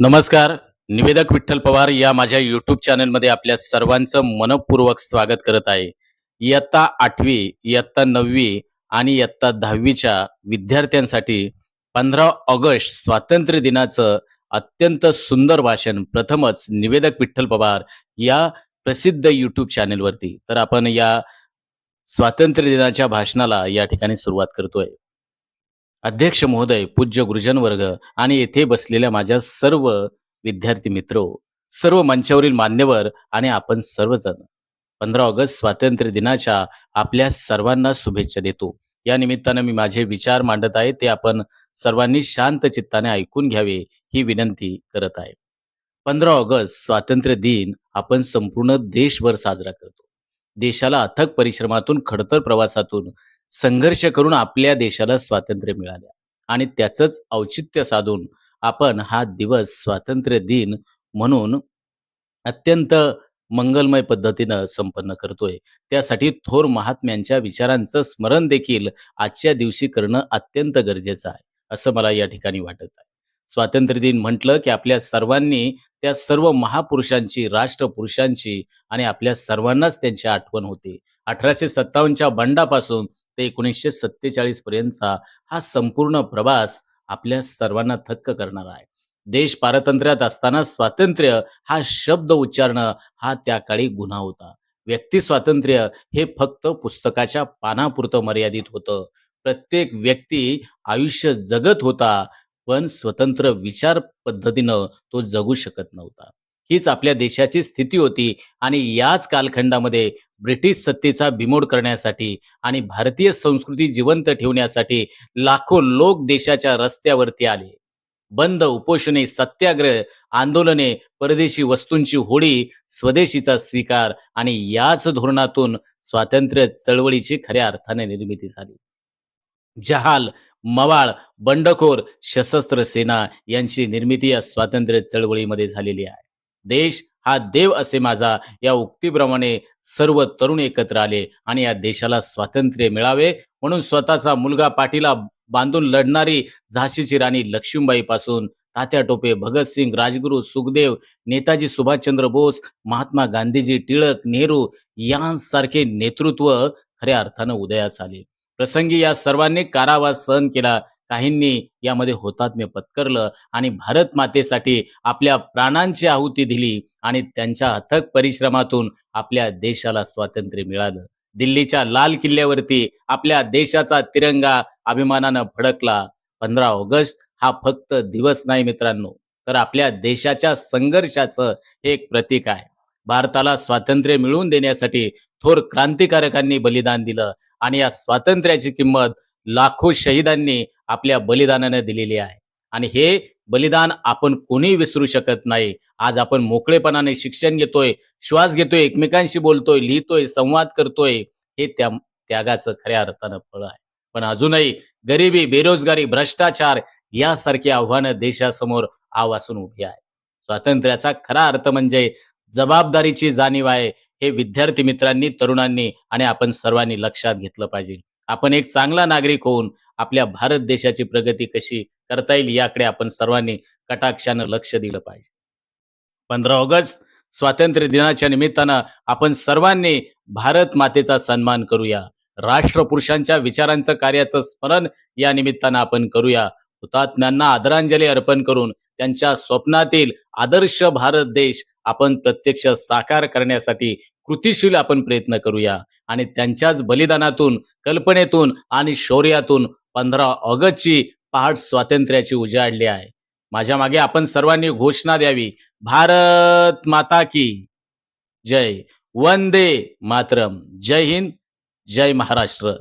नमस्कार निवेदक विठ्ठल पवार या माझ्या युट्यूब चॅनलमध्ये आपल्या सर्वांचं मनपूर्वक स्वागत करत आहे. इयत्ता आठवी इयत्ता नववी आणि इयत्ता दहावीच्या विद्यार्थ्यांसाठी पंधरा ऑगस्ट स्वातंत्र्य दिनाचं अत्यंत सुंदर भाषण प्रथमच निवेदक विठ्ठल पवार या प्रसिद्ध युट्यूब चॅनेलवरती तर आपण या स्वातंत्र्य दिनाच्या भाषणाला या ठिकाणी सुरुवात करतोय. अध्यक्ष महोदय पूज्य गुरुजन वर्ग आणि येथे बसलेल्या माझ्या सर्व विद्यार्थी मित्र सर्व मंचावरील मान्यवर आणि आपण सर्वजण पंधरा ऑगस्ट स्वातंत्र्य दिनाच्या आपल्या सर्वांना शुभेच्छा देतो. या निमित्तानं मी माझे विचार मांडत आहे ते आपण सर्वांनी शांत चित्ताने ऐकून घ्यावे ही विनंती करत आहे. पंधरा ऑगस्ट स्वातंत्र्य दिन आपण संपूर्ण देशभर साजरा करतो. देशाला अथक परिश्रमातून खडतर प्रवासातून संघर्ष करून आपल्या देशाला स्वातंत्र्य मिळाले. आणि त्याचंच औचित्य साधून आपण हा दिवस स्वातंत्र्य दिन म्हणून अत्यंत मंगलमय पद्धतीनं संपन्न करतोय. त्यासाठी थोर महात्म्यांच्या विचारांचं स्मरण देखील आजच्या दिवशी करणं अत्यंत गरजेचं आहे असं मला या ठिकाणी वाटत आहे. स्वातंत्र्य दिन म्हटलं की आपल्या सर्वांनी त्या सर्व महापुरुषांची राष्ट्रपुरुषांची आणि आपल्या सर्वांनाच त्यांची आठवण होते. अठराशे सत्तावन्नच्या बंडापासून ते एकोणीसशे सत्तेचाळीस पर्यंतचा हा संपूर्ण प्रवास आपल्या सर्वांना थक्क करणारा आहे. देश पारतंत्र्यात असताना स्वातंत्र्य हा शब्द उच्चारणं हा त्या काळी गुन्हा होता. व्यक्ती स्वातंत्र्य हे फक्त पुस्तकाच्या पानापुरतं मर्यादित होतं. प्रत्येक व्यक्ती आयुष्य जगत होता. पण स्वतंत्र विचार पद्धतीनं तो जगू शकत नव्हता. हीच आपल्या देशाची स्थिती होती आणि याच कालखंडामध्ये ब्रिटिश सत्तेचा बिमोड करण्यासाठी आणि भारतीय संस्कृती जिवंत ठेवण्यासाठी लाखो लोक देशाच्या रस्त्यावरती आले. बंद उपोषणे सत्याग्रह आंदोलने परदेशी वस्तूंची होळी स्वदेशीचा स्वीकार आणि याच धोरणातून स्वातंत्र्य चळवळीची खऱ्या अर्थाने निर्मिती झाली. जहाल मवाळ बंडखोर सशस्त्र सेना यांची निर्मिती या स्वातंत्र्य चळवळीमध्ये झालेली आहे. देश हा देव असे माझा या उक्तीप्रमाणे सर्व तरुण एकत्र आले आणि या देशाला स्वातंत्र्य मिळावे म्हणून स्वतःचा मुलगा पाठीला बांधून लढणारी झाशीची राणी लक्ष्मीबाई पासून तात्या टोपे भगतसिंग राजगुरू सुखदेव नेताजी सुभाषचंद्र बोस महात्मा गांधीजी टिळक नेहरू यांसारखे नेतृत्व खऱ्या अर्थानं उदयास आले. प्रसंगी या सर्वांनी कारावास सहन केला. काहींनी यामध्ये होतात्म्य पत्करलं आणि भारत मातेसाठी आपल्या प्राणांची आहुती दिली आणि त्यांच्या अथक परिश्रमातून आपल्या देशाला स्वातंत्र्य मिळालं. दिल्लीच्या लाल किल्ल्यावरती आपल्या देशाचा तिरंगा अभिमानानं फडकला. पंधरा ऑगस्ट हा फक्त दिवस नाही मित्रांनो तर आपल्या देशाच्या संघर्षाचं हे एक प्रतीक आहे. भारताला स्वातंत्र्य मिळवून देण्यासाठी थोर क्रांतिकारकांनी बलिदान दिलं. आणि या स्वातंत्र्याची किंमत लाखो शहीदांनी आपल्या बलिदानाने दिलेली आहे. आणि हे बलिदान आपण कोणी विसरू शकत नाही. आज आपण मोकळेपणाने शिक्षण घेतोय श्वास घेतोय एकमेकांशी बोलतोय लिहितोय संवाद करतोय हे त्या त्यागाचं खऱ्या अर्थानं फळ आहे. पण अजूनही गरिबी बेरोजगारी भ्रष्टाचार यासारखी आव्हानं देशासमोर आव असून उभी आहे. स्वातंत्र्याचा खरा अर्थ म्हणजे जबाबदारीची जाणीव आहे हे विद्यार्थी मित्रांनी तरुणांनी आणि आपण सर्वांनी लक्षात घेतलं पाहिजे. आपण एक चांगला नागरिक होऊन आपल्या भारत देशाची प्रगती कशी करता येईल याकडे आपण सर्वांनी कटाक्षानं लक्ष दिलं पाहिजे. पंधरा ऑगस्ट स्वातंत्र्य दिनाच्या निमित्तानं आपण सर्वांनी भारत मातेचा सन्मान करूया. राष्ट्रपुरुषांच्या विचारांचं कार्याचं स्मरण या निमित्तानं आपण करूया. हुतात्म्यांना आदरांजली अर्पण करून त्यांच्या स्वप्नातील आदर्श भारत देश आपण प्रत्यक्ष साकार करण्यासाठी कृतिशील आपण प्रयत्न करूया. आणि त्यांच्याच बलिदानातून कल्पनेतून आणि शौर्यातून पंधरा ऑगस्टची पहाट स्वातंत्र्याची उजाडली आहे. माझ्या मागे आपण सर्वांनी घोषणा द्यावी. भारत माता की जय. वंदे मातरम. जय हिंद. जय महाराष्ट्र.